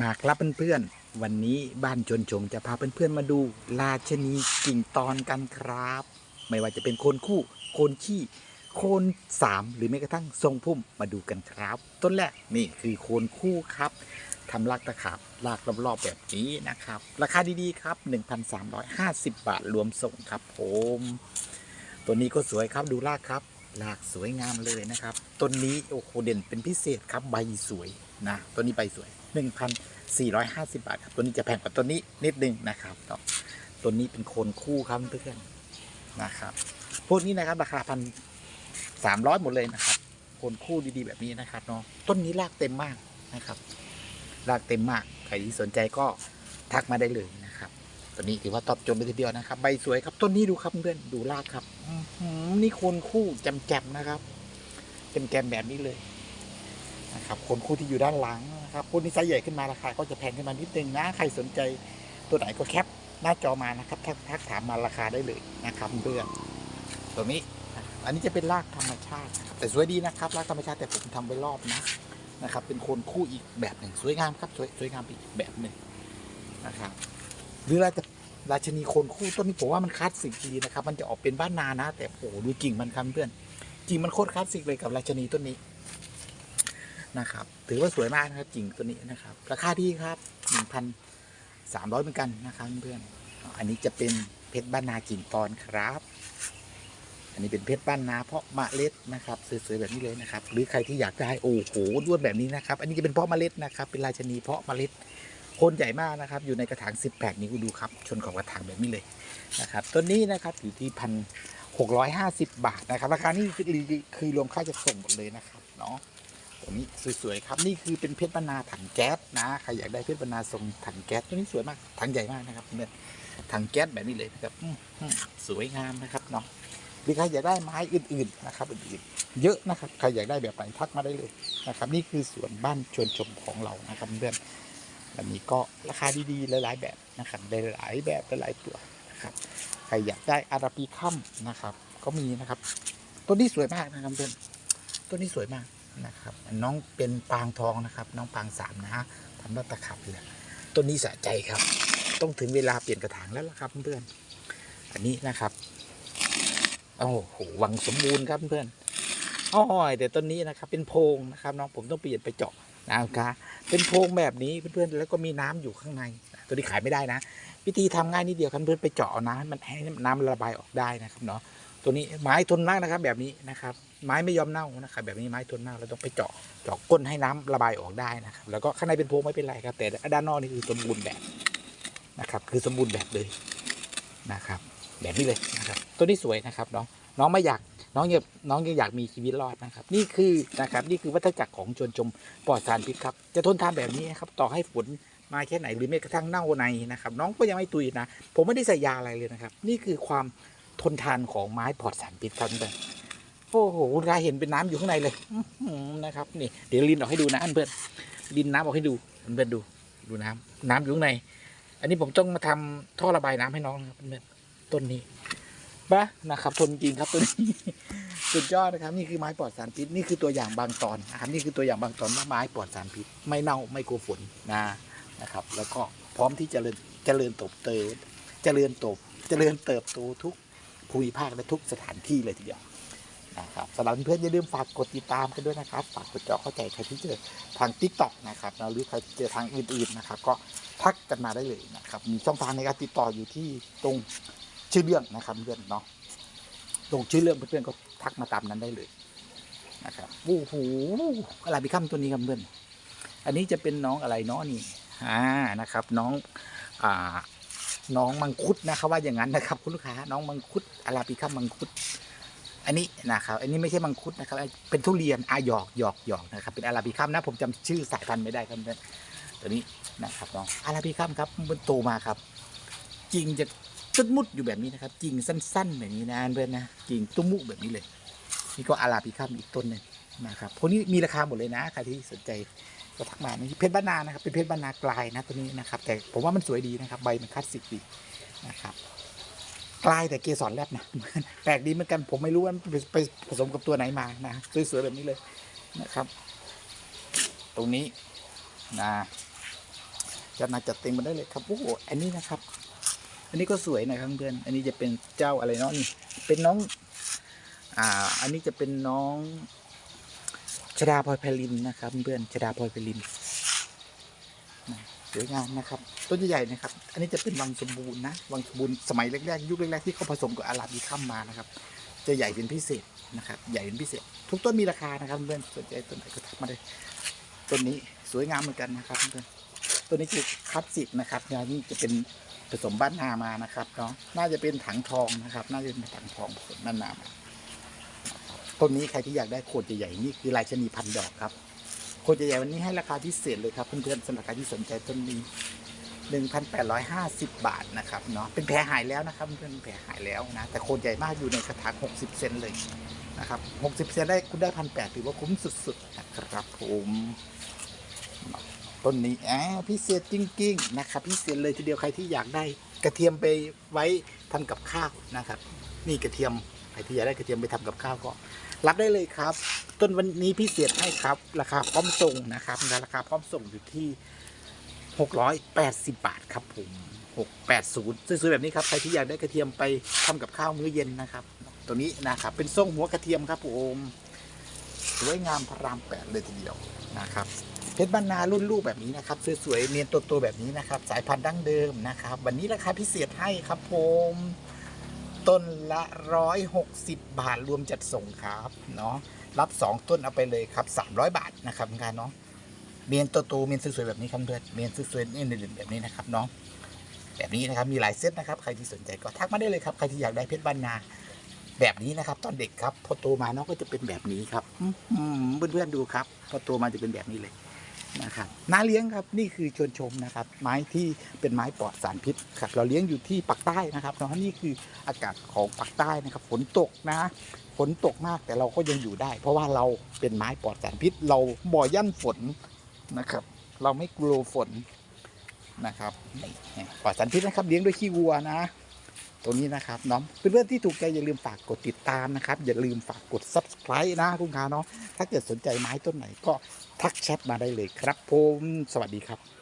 มาครับเพื่อนๆ วันนี้บ้านชนชงจะพาเพื่อนๆมาดูราชนีกิ่งตอนกันครับ ไม่ว่าจะเป็นโคนคู่ โคนขี้ โคนสามหรือแม้กระทั่งทรงพุ่มมาดูกันครับ ต้นแรกนี่คือโคนคู่ครับทำรากตะขาบรากรอบๆแบบนี้นะครับ ราคาดีๆครับ 1,350 บาทรวมส่งครับผมตัวนี้ก็สวยครับดูรากครับรากสวยงามเลยนะครับต้นนี้โอ้โหเด่นเป็นพิเศษครับใบสวยนะต้นนี้ใบสวย 1,450 บาทครับ ตัวนี้จะแพงกว่าตัวนี้นิดนึงนะครับเนาะตัวนี้เป็นโคนคู่ครับเพื่อนนะครับ พวกนี้นะครับ ราคาพันสามร้อยหมดเลยนะครับ โคนคู่ดีๆแบบนี้นะครับเนาะ ต้นนี้รากเต็มมากนะครับ รากเต็มมาก ใครที่สนใจก็ทักมาได้เลยนะครับ ตัวนี้ถือว่าตอบโจทย์เลยทีเดียวนะครับ ใบสวยครับ ต้นนี้ดูครับเพื่อน ดูรากครับอืนี่โคนคู่แจมๆนะครับ แจมๆแบบนี้เลย นะครับโคนคู่ที่อยู่ด้านหลังนะครับพวกนี้ไซส์ใหญ่ขึ้นมาราคาก็จะแพงขึ้นมานิดนึงนะใครสนใจตัวไหนก็แคปหน้าจอมานะครับทักทักถามมาราคาได้เลยนะครับเพื่อนตัวนี้อันนี้จะเป็นรากธรรมชาติครับแต่สวยดีนะครับรากธรรมชาติแต่ผมทำไว้รอบนะนะครับ เป็นโคนคู่อีกแบบหนึ่งสวยงามครับสวยสวยงามอีกแบบหนึ่งนะครับหรือราชราชนีโคนคู่ต้นนี้ผมว่ามันคลาสสิกดีนะครับ มันจะออกเป็นบ้านนานะ แต่โอ้โหดูกิ่งมันครับเพื่อนกิ่งมันโคตรคลาสสิกเลยกับราชนีต้นนี้ นะครับ ถือว่าสวยมากนะครับกิ่งตัวนี้นะครับ ราคาดีครับหนึ่งพันสามร้อยเหมือนกันนะครับเพื่อนอันนี้จะเป็นเพชรบ้านนากิ่งตอนครับ อันนี้เป็นเพชรบ้านนาเพาะเมล็ดนะครับสวยๆแบบนี้เลยนะครับ หรือใครที่อยากได้โอ้โหด้วนแบบนี้นะครับ อันนี้จะเป็นเพาะเมล็ดนะครับ เป็นราชนีเพาะเมล็ดโคนใหญ่มากนะครับ อยู่ในกระถาง 18 นิ้วดูครับ ชนของกระถางแบบนี้เลยนะครับต้นนี้นะครับอยู่ที่พันหกร้อยห้าสิบบาทนะครับราคานี่คือคือรวมค่าจะส่งหมดเลยนะครับเนาะ ตัวนี้สวยๆครับ นี่คือเป็นเพชรบรรณาถังแก๊สนะใครอยากได้เพชรบรรณาทรงถังแก๊สตัวนี้สวยมากถังใหญ่มากนะครับเพื่อนถังแก๊สแบบนี้เลยนะครับสวยงามนะครับเนาะหรือใครอยากได้ไม้อื่นๆนะครับอื่นๆเยอะนะครับใครอยากได้แบบไหนทักมาได้เลยนะครับ นี่คือสวนบ้านชวนชมของเรานะครับเพื่อนอันนี้ก็ราคาดีๆหลายๆแบบนะครับหลายแบบหลายตัวนะครับใครอยากได้อาราบิคัมนะครับ ก็มีนะครับ ต้นนี้สวยมากนะครับเพื่อนต้นนี้สวยมาก นะครับ น้องเป็นปางทองนะครับ น้องปางสามนะฮะทำรัตะขับเลยต้นนี้สะใจครับ ต้องถึงเวลาเปลี่ยนกระถางแล้วล่ะครับเพื่อนอันนี้นะครับโอ้โหวังสมบูรณ์ครับเพื่อนอ้อยแต่ต้นนี้นะครับ เป็นโพรงนะครับ น้องผมต้องเปลี่ยนไปเจาะนะครับเป็นโพรงแบบนี้เพื่อนๆแล้วก็มีน้ำอยู่ข้างใน ตัวนี้ขายไม่ได้นะ วิธีทำง่ายนิดเดียวครับเพื่อนไปเจาะน้ำให้มันให้น้ำระบายออกได้นะครับเนาะ ตัวนี้ไม้ทนมากนะครับ แบบนี้นะครับ ไม้ไม่ยอมเน่านะครับ แบบนี้ไม้ทนมากเราต้องไปเจาะเจาะก้นให้น้ำระบายออกได้นะครับ แล้วก็ข้างในเป็นโพรงไม่เป็นไรครับ แต่ด้านนอกนี่คือสมบูรณ์แบบนะครับ คือสมบูรณ์แบบเลยนะครับ แบบนี้เลยนะครับ ตัวนี้สวยนะครับน้องน้องไม่อยากน้องอยากน้องยังอยากมีชีวิตรอดนะครับ นี่คือนะครับนี่คือวัฏจักรของชนชมปลอดสารพิษครับจะทนทานแบบนี้ครับต่อให้ฝนมาแค่ไหนหรือแม้กระทั่งเน่าในนะครับ น้องก็ยังไม่ตุยนะ ผมไม่ได้ใส่ยาอะไรเลยนะครับ นี่คือความ ทนทานของไม้ปลอดสารพิษครับเพื่อนโอ้โหคุณกายเห็นเป็นน้ำอยู่ข้างในเลยนะครับนี่เดี๋ยวลินออกให้ดูนะเพื่อนลินน้ำออกให้ดูเพื่อนดูดูน้ำน้ำอยู่ข้างใน อันนี้ผมต้องมาทำท่อระบายน้ำให้น้องนะครับเพื่อนต้นนี้ปะนะครับทนจริงครับต้นนี้สุดยอดนะครับ นี่คือไม้ปลอดสารพิษนี่คือตัวอย่างบางตอนนะครับนี่คือตัวอย่างบางตอนว่าไม้ปลอดสารพิษไม่เน่าไม่กลัวฝนนะนะครับ แล้วก็พร้อมที่จะเจริญเจริญเติบโตเจริญโตบเจริญเติบโตทุก ภูมิภาคและทุกสถานที่เลยทีเดียวนะครับสำหรับเพื่อนอย่าลืมฝากกดติดตามกันด้วยนะครับ ฝากกดจอเข้าใจใครที่เจอทาง t ิ k t o k นะครับหรือใครเจอทางอื่นๆนะครับ ก็ทักกันมาได้เลยนะครับ มีช่องทางในการติดต่ออยู่ที่ตรงชื่อเรื่องนะครับเพื่อนเนาะลงชื่อเรื่องเพื่อนๆก็ทักมาตามนั้นได้เลยนะครับโอ้โหอะไรพิคัมตัวนี้ครับเพื่อนอันนี้จะเป็นน้องอะไรเนาะนี่อ่านะครับ น้องอ่า น้องมังคุดนะครับว่าอย่างนั้นนะครับ คุณลูกค้าน้องมังคุดอาราบิคัมมังคุด อันนี้นะครับ อันนี้ไม่ใช่มังคุดนะครับ เป็นทุเรียนอาหยอกหยอกหยอกนะครับ เป็นอาราบิคัมนะผมจำชื่อสายพันธุ์ไม่ได้ครับเพื่อนตัวนี้นะครับน้องอาราบิคัมครับมันโตมาครับจริงจะตึดมุดอยู่แบบนี้นะครับกิ่งสั้น ๆ แบบนี้นะเพื่อนนะกิ่งตุ้มมุแบบนี้เลยนี่ก็อาราบิคัมอีกต้นหนึ่ง นะครับพวกนี้มีราคาหมดเลยนะใครที่สนใจก็ทักมานี่เพชรบ้านนานะครับเป็นเพชรบ้านนากลายนะตัวนี้นะครับ แต่ผมว่ามันสวยดีนะครับ ใบมันคลาสสิกดีนะครับกลายแต่เกสรแลบนะแปลกดีเหมือนกันผมไม่รู้ว่ามันไปผสมกับตัวไหนมานะสวยๆแบบนี้เลยนะครับ ตรงนี้นะจะน่าจะเต็มมาได้เลยครับโอ้โหอันนี้นะครับ อันนี้ก็สวยนะครับเพื่อนอันนี้จะเป็นเจ้าอะไรเนาะนี่เป็นน้อง อ่า อันนี้จะเป็นน้อง ชดาพลอยไพลินนะครับ เพื่อนชดาพลอยไพลินสวยงามนะครับ ต้นใหญ่ๆนะครับ อันนี้จะเป็นวังสมบูรณ์นะวังสมบูรณ์สมัยแรกๆยุคแรกๆที่เขาผสมกับอาราบิคัมมานะครับ จะใหญ่เป็นพิเศษนะครับ ใหญ่เป็นพิเศษ ทุกต้นมีราคานะครับ เพื่อนสนใจต้นไหนก็ทักมาเลยต้นนี้สวยงามเหมือนกันนะครับเพื่อนต้นนี้คือคลาสสิกนะครับงานนี้จะเป็นผสมบ้านนามานะครับเนาะน่าจะเป็นถังทองนะครับ น่าจะเป็นถังทองผสมบ้านนามา ต้นนี้ใครที่อยากได้โคนใหญ่ๆนี่คือลายชะนีพันดอกครับโคนใหญ่ๆวันนี้ให้ราคาพิเศษเลยครับเพื่อนๆสำหรับใครที่สนใจต้นนี้1,850 บาทนะครับเนาะเป็นแผลหายแล้วนะครับเพื่อนแผลหายแล้วนะแต่โคนใหญ่มากอยู่ในกระถาง60 เซนเลยนะครับ60 เซนได้คุณได้พันแปดถือว่าคุ้มสุดๆนะครับผมต้นนี้แอบพิเศษจริงๆนะครับพิเศษเลยทีเดียวใครที่อยากได้กระเทียมไปไว้ทำกับข้าวนะครับ นี่กระเทียม ใครที่อยากได้กระเทียมไปทำกับข้าวก็ รับได้เลยครับ ต้นวันนี้พิเศษให้ครับ ราคาพร้อมส่งนะครับราคาพร้อมส่งอยู่ที่ 680 บาทครับผม680สวยๆแบบนี้ครับใครที่อยากได้กระเทียมไปทำกับข้าวมื้อเย็นนะครับ ตัวนี้นะครับเป็นทรงหัวกระเทียมครับผมสวยงามพระรามแปดเลยทีเดียวนะครับเพชรบรรณารุ่นลูกแบบนี้นะครับสวยๆเนียนโตๆแบบนี้นะครับ สายพันธุ์ดั้งเดิมนะครับ วันนี้ราคาพิเศษให้ครับผม ต้นละ 160 บาทรวมจัดส่งครับเนาะรับ 2 ต้นเอาไปเลยครับ 300 บาทนะครับงานเนาะเมียนโตโตๆเมียนสวยๆแบบนี้ครับเพื่อนเมียนสวยๆนี่เด่นๆแบบนี้นะครับน้องแบบนี้นะครับมีหลายเซตนะครับใครที่สนใจก็ทักมาได้เลยครับใครที่อยากได้เพชรบ้านนาแบบนี้นะครับ ตอนเด็กครับพอโตมาน้องก็จะเป็นแบบนี้ครับเพื่อนๆดูครับพอโตมาจะเป็นแบบนี้เลย นะครับน่าเลี้ยงครับนี่คือชวนชมนะครับไม้ที่เป็นไม้ปลอดสารพิษครับเราเลี้ยงอยู่ที่ปักใต้นะครับเนาะนี่คืออากาศของปักใต้นะครับฝนตกนะฝนตกมากแต่เราก็ยังอยู่ได้ เพราะว่าเราเป็นไม้ปลอดสารพิษ เราบ่อยั่นฝนนะครับ เราไม่กลัวฝนนะครับปลอดสารพิษนะครับเลี้ยงด้วยขี้วัวนะ ตรงนี้นะครับน้องเพื่อนๆที่ถูกใจอย่าลืมฝากกดติดตามนะครับ อย่าลืมฝากกด subscribe นะคุณค้าเนาะถ้าเกิดสนใจไม้ต้นไหนก็ทักแชทมาได้เลยครับผมสวัสดีครับ